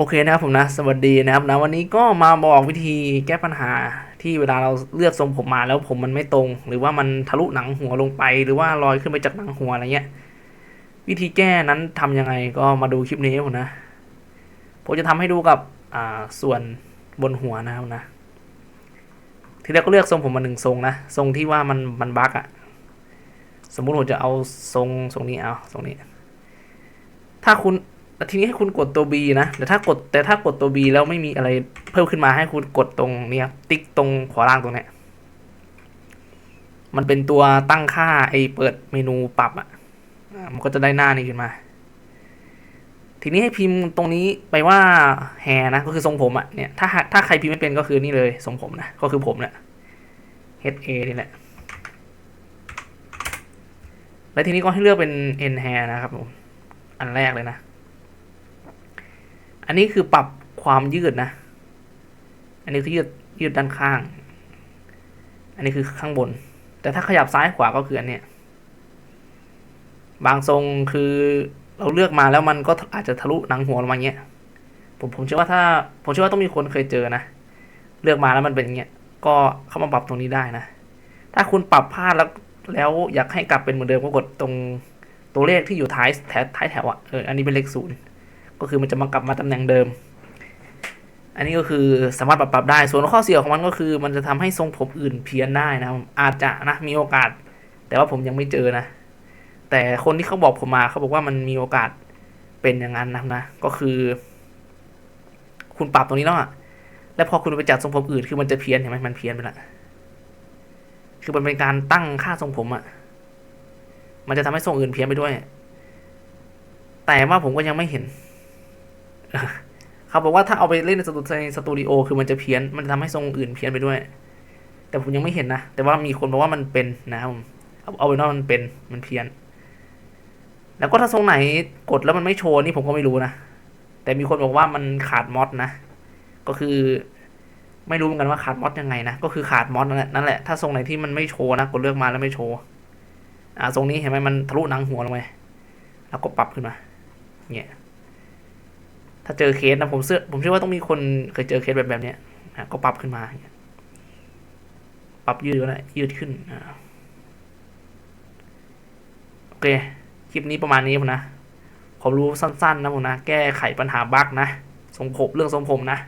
โอเคนะครับผมนะ สวัสดีนะครับนะวันนี้ก็มาบอกวิธีแก้ปัญหาที่เวลาเราเลือกทรงผมมาแล้วผมมันไม่ตรง หรือว่ามันทะลุหนังหัวลงไป หรือว่าลอยขึ้นไปจากหนังหัวอะไรเงี้ย วิธีแก้นั้นทำยังไงก็มาดูคลิปนี้ผมนะ ผมจะทำให้ดูกับอ่าส่วนบนหัวนะครับนะ ทีแรกก็เลือกทรงผมมาหนึ่งทรงนะทรงที่ว่ามันมันบั๊กอะสมมุติผมจะเอาทรงทรงนี้เอาทรงนี้ ถ้าคุณ ทีนี้ให้คุณกดตัว B นะแต่ถ้ากดแต่ถ้ากดตัว B แล้วไม่มีอะไรเพิ่มขึ้นมาให้คุณกดตรงเนี้ยติ๊กตรงขวาล่างตรงเนี้ยมันเป็นตัวตั้งค่าไอเปิดเมนูปรับอะอ่ามันก็จะได้หน้านี้ขึ้นมา ทีนี้ให้พิมพ์ตรงนี้ไปว่าแฮนะ ก็คือทรงผมอะเนี่ยถ้าถ้าใครพิมพ์ไม่เป็นก็คือนี่เลยทรงผมนะ ก็คือผมเนี่ย H A นี่แหละ แล้วทีนี้ก็ให้เลือกเป็น N hair นะครับผม อันแรกเลยนะ อันนี้คือปรับความยืดนะ อันนี้คือยืดยืดด้านข้าง อันนี้คือข้างบน แต่ถ้าขยับซ้ายขวาก็คืออันเนี้ย บางทรงคือเราเลือกมาแล้วมันก็อาจจะทะลุหนังหัวลงมาเงี้ย ผมผมเชื่อว่าถ้า ผมเชื่อว่าต้องมีคนเคยเจอนะ เลือกมาแล้วมันเป็นอย่างเงี้ย ก็เข้ามาปรับตรงนี้ได้นะ ถ้าคุณปรับพลาดแล้วแล้วอยากให้กลับเป็นเหมือนเดิมก็กดตรงตัวเลขที่อยู่ท้ายแถวท้ายแถวอะเออ อันนี้เป็นเลขศูนย์ ก็คือมันจะมากลับมาตำแหน่งเดิม อันนี้ก็คือสามารถปรับปรับได้ ส่วนข้อเสียของมันก็คือ มันจะทำให้ทรงผมอื่นเพี้ยนได้นะอาจจะนะมีโอกาส แต่ว่าผมยังไม่เจอนะ แต่คนที่เขาบอกผมมาเขาบอกว่ามันมีโอกาสเป็นอย่างนั้นนะนะก็คือ คุณปรับตรงนี้แล้วอะแล้วพอคุณไปจัดทรงผมอื่นคือมันจะเพี้ยนเห็นไหมมันเพี้ยนไปละคือมันเป็นการตั้งค่าทรงผมอะมันจะทำให้ทรงอื่นเพี้ยนไปด้วย แต่ว่าผมก็ยังไม่เห็น เขาบอกว่าถ้าเอาไปเล่นในสตูสตูดิโอคือมันจะเพี้ยน มันจะทำให้ทรงอื่นเพี้ยนไปด้วย แต่ผมยังไม่เห็นนะ แต่ว่ามีคนบอกว่ามันเป็นนะครับผมเอาเป็นว่ามันเป็น มันเพี้ยน แล้วก็ถ้าทรงไหนกดแล้วมันไม่โชว์นี่ผมก็ไม่รู้นะ แต่มีคนบอกว่ามันขาดมอดนะ ก็คือไม่รู้เหมือนกันว่าขาดมอดยังไงนะ ก็คือขาดมอดนั่นแหละนั่นแหละถ้าทรงไหนที่มันไม่โชว์นะ กดเลือกมาแล้วไม่โชว์ อ่า ทรงนี้เห็นไหมมันทะลุหนังหัวลงไป แล้วก็ปรับขึ้นมา เนี่ย ถ้าเจอเคสนะผมเชื่อผมเชื่อว่าต้องมีคนเคยเจอเคสแบบแบบเนี้ยก็ปรับขึ้นมา ปรับยืดก็ได้ยืดขึ้นอโอเค คลิปนี้ประมาณนี้ผมนะ ผมรู้สั้น ๆ นะผมนะ แก้ไขปัญหาบั๊กนะทรงผมเรื่องทรงผมนะ